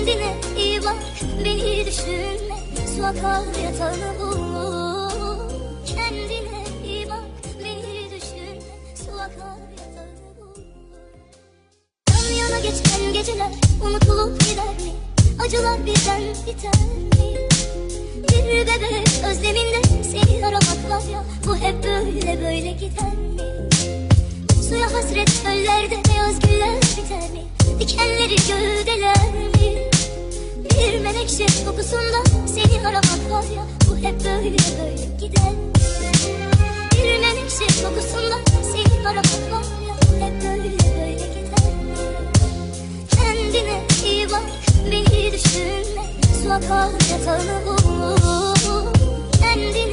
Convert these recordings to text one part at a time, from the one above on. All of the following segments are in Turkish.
Kendine iyi bak beni düşünme Su akar yatağını bul Kendine iyi bak beni düşünme Su akar yatağını bul Yan yana geçen geceler unutulup gider mi? Acılar birden biter mi? Bir bebek özleminde seni aramak var ya Bu hep böyle böyle gider mi? Suya hasret çöllerde kokusunda seni aramak var ya Bu hep böyle böyle gider mi? Bir menekşe kokusunda seni aramak var ya Bu hep böyle böyle gider? Kendine iyi bak beni düşünme Su akar yatağını bul Kendine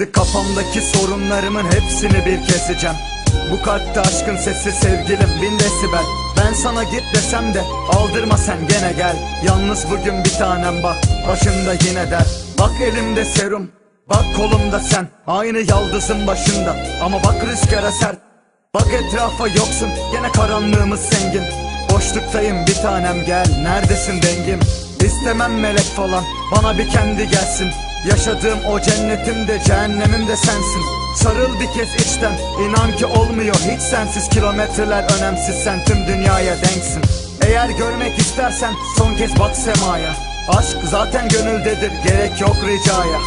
Şimdi kafamdaki sorunlarımın hepsini bir keseceğim. Bu kalpte aşkın sesi sevgilim bin desibel. Ben sana git desem de aldırma sen gene gel. Yalnız bugün bir tanem bak başında yine der. Bak elimde serum bak kolumda sen. Aynı yaldızın başında ama bak rüzgara sert. Bak etrafa yoksun gene karanlığımız zengin. Boşluktayım bir tanem gel. Neredesin dengim? İstemem melek falan bana bir kendi gelsin Yaşadığım o cennetim de cehennemim de sensin. Sarıl bir kez içten. İnan ki olmuyor hiç sensiz. Kilometreler önemsiz. Sen tüm dünyaya denksin. Eğer görmek istersen son kez bak semaya. Aşk zaten gönüldedir. Gerek yok ricaya.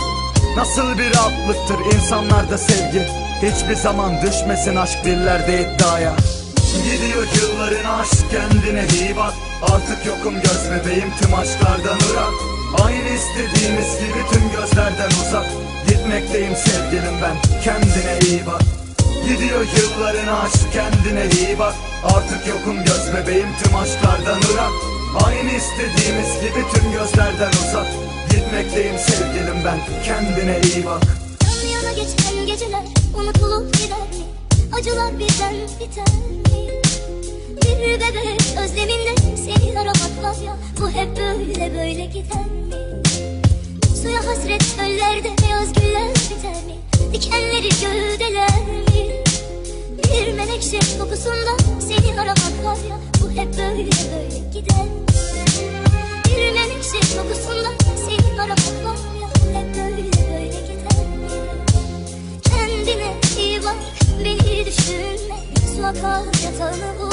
Nasıl bir rahatlıktır insanlarda sevgi. Hiçbir zaman düşmesin aşk dillerde iddiaya. Gidiyor yılların aşk kendine iyi bak. Artık yokum göz bebeğim. Tüm aşklardan ırak Aynı istediğimiz gibi tüm gözlerden uzak. Gitmekteyim sevgilim ben kendine iyi bak. Gidiyor yılların aşk kendine iyi bak. Artık yokum göz bebeğim tüm aşklardan ırak Aynı istediğimiz gibi tüm gözlerden uzak. Gitmekteyim sevgilim ben kendine iyi bak. Yan yana geçen geceler unutulup gider mi? Acılar birden biter mi? Bir bebek özleminde seni aramak var ya hep böyle böyle gider mi? Suya hasret göllerde beyaz güller biter mi? Dikenleri gövdeler mi? Bir menekşe kokusunda seni aramak var ya Bu hep böyle böyle gider mi? Bir menekşe kokusunda seni aramak var ya Hep böyle böyle gider mi? Kendine iyi bak beni düşünme Su akar yatağını bul